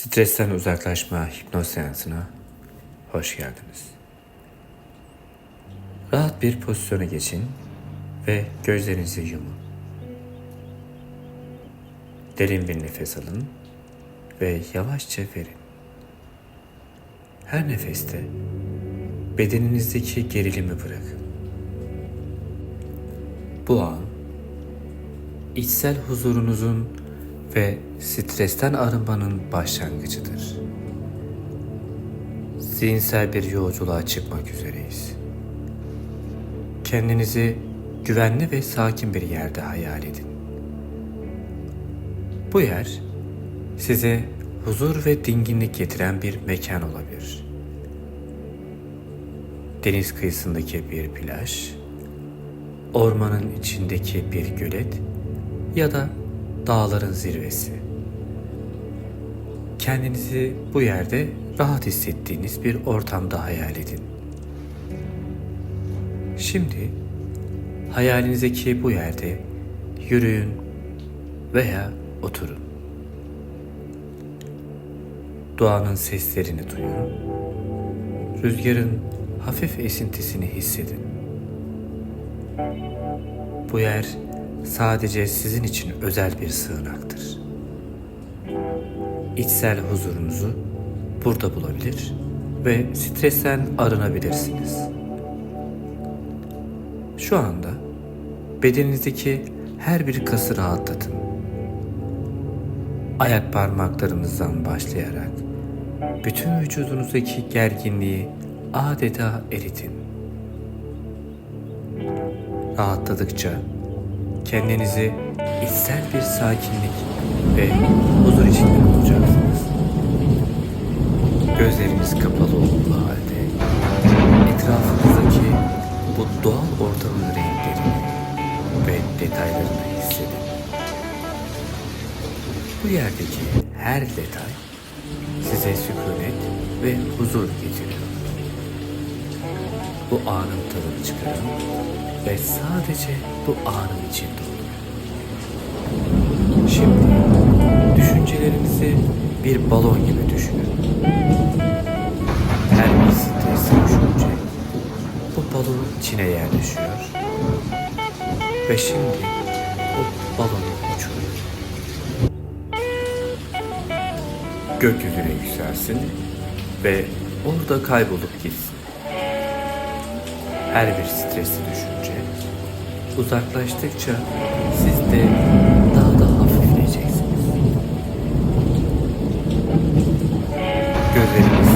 Stresten uzaklaşma hipnoz seansına hoş geldiniz. Rahat bir pozisyona geçin ve gözlerinizi yumun. Derin bir nefes alın ve yavaşça verin. Her nefeste bedeninizdeki gerilimi bırakın. Bu an içsel huzurunuzun ve stresten arınmanın başlangıcıdır. Zihinsel bir yolculuğa çıkmak üzereyiz. Kendinizi güvenli ve sakin bir yerde hayal edin. Bu yer size huzur ve dinginlik getiren bir mekan olabilir. Deniz kıyısındaki bir plaj, ormanın içindeki bir gölet ya da dağların zirvesi. Kendinizi bu yerde rahat hissettiğiniz bir ortamda hayal edin. Şimdi hayalinizdeki bu yerde yürüyün veya oturun. Doğanın seslerini duyun. Rüzgarın hafif esintisini hissedin. Bu yer sadece sizin için özel bir sığınaktır. İçsel huzurunuzu burada bulabilir ve stresten arınabilirsiniz. Şu anda bedeninizdeki her bir kası rahatlatın. Ayak parmaklarınızdan başlayarak bütün vücudunuzdaki gerginliği adeta eritin. Rahatladıkça kendinizi içsel bir sakinlik ve huzur içinde bulacaksınız. Gözleriniz kapalı olduğu halde etrafınızdaki bu doğal ortamın renklerini ve detaylarını hissedin. Bu yerdeki her detay size sükunet ve huzur getiriyor. Bu anın tadını çıkarın ve sadece bu anın içinde olun. Şimdi düşüncelerinizi bir balon gibi düşünün. Her bir stresli düşünce bu balonun içine yerleşiyor ve şimdi o balonu uçurun. Gökyüzüne yükselsin ve orada kaybolup gitsin. Her bir stresli düşünce uzaklaştıkça siz de daha da hafifleyeceksiniz. Gözleriniz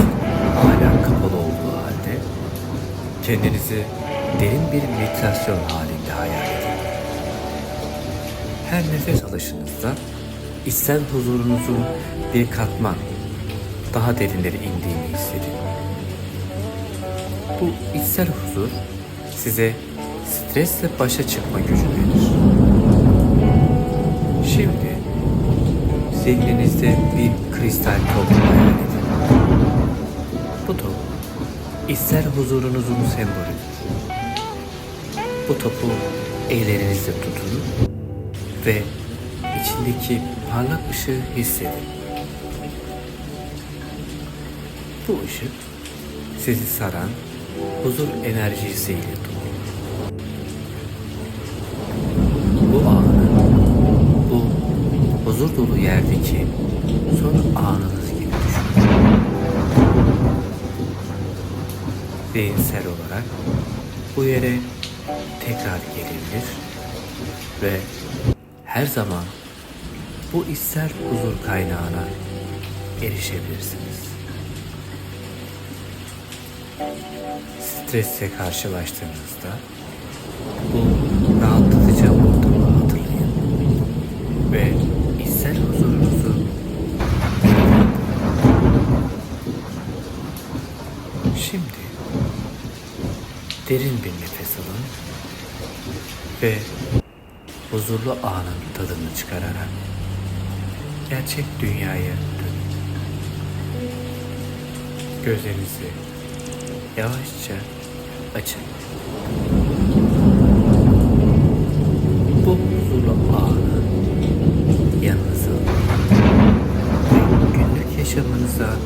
hala kapalı olduğu halde kendinizi derin bir meditasyon halinde hayal edin. Her nefes alışınızda içsel huzurunuzun bir katman daha derinlere indiğini hissedin. Bu içsel huzur size stresle başa çıkma gücü verir. Şimdi zihninizde bir kristal top hayal edin. Bu top içsel huzurunuzun sembolüdür. Bu topu ellerinizle tutun ve içindeki parlak ışığı hissedin. Bu ışık sizi saran huzur enerjisiyle dolu. Bu anı, bu huzur dolu yerdeki son anınız gibi düşünün. Zihinsel olarak bu yere tekrar gelebilir ve her zaman bu içsel huzur kaynağına erişebilirsiniz. Stresle karşılaştığınızda bu rahatlatıcı ortamı hatırlayın ve içsel huzurunuzu. Şimdi derin bir nefes alın ve huzurlu anın tadını çıkararak gerçek dünyaya dönün. Gözlerinizi yavaşça açın. Bu huzurlu anı yanınıza günlük başımıza